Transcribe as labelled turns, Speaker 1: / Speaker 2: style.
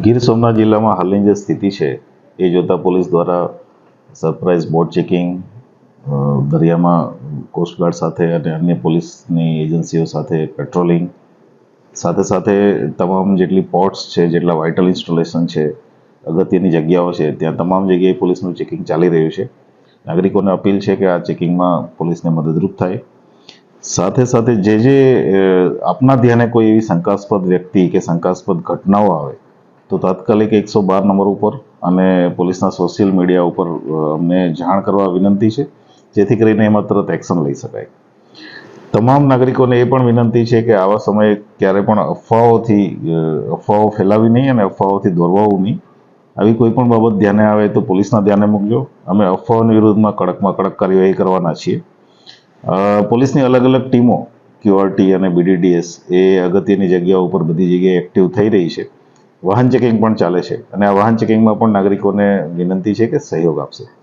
Speaker 1: ગીર સોમનાથ જિલ્લામાં હાલની જે સ્થિતિ છે, એ જોતાં પોલીસ દ્વારા સરપ્રાઇઝ બોટ ચેકિંગ દરિયામાં કોસ્ટગાર્ડ સાથે અને અન્ય પોલીસની એજન્સીઓ સાથે પેટ્રોલિંગ, સાથે સાથે તમામ જેટલી પોર્ટ્સ છે, જેટલા વાઇટલ ઇન્સ્ટોલેશન છે, અગત્યની જગ્યાઓ છે, ત્યાં તમામ જગ્યાએ પોલીસનું ચેકિંગ ચાલી રહ્યું છે. નાગરિકોને અપીલ છે કે આ ચેકિંગમાં પોલીસને મદદરૂપ થાય. સાથે સાથે જે જે આપના ધ્યાને કોઈ એવી શંકાસ્પદ વ્યક્તિ કે શંકાસ્પદ ઘટનાઓ આવે તો તાત્કાલિક એકસો બાર નંબર ઉપર અને પોલીસના સોશિયલ મીડિયા ઉપર અમને જાણ કરવા વિનંતી છે, જેથી કરીને એમાં તરત એક્શન લઈ શકાય. તમામ નાગરિકોને એ પણ વિનંતી છે કે આવા સમયે ક્યારે પણ અફવાઓથી અફવાઓ ફેલાવી નહીં અને અફવાઓથી દોરવાવું નહીં. આવી કોઈ પણ બાબત ધ્યાને આવે તો પોલીસના ધ્યાને મૂકજો. અમે અફવાઓની વિરુદ્ધમાં કડકમાં કડક કાર્યવાહી કરવાના છીએ. પોલીસની અલગ અલગ ટીમો ક્યુઆરટી અને બીડીડીએસ એ અગત્યની જગ્યાઓ ઉપર બધી જગ્યાએ એક્ટિવ થઈ રહી છે. વાહન ચેકિંગ પણ ચાલે છે. અને આ વાહન ચેકિંગમાં પણ નાગરિકોને વિનંતી છે કે સહયોગ આપશે.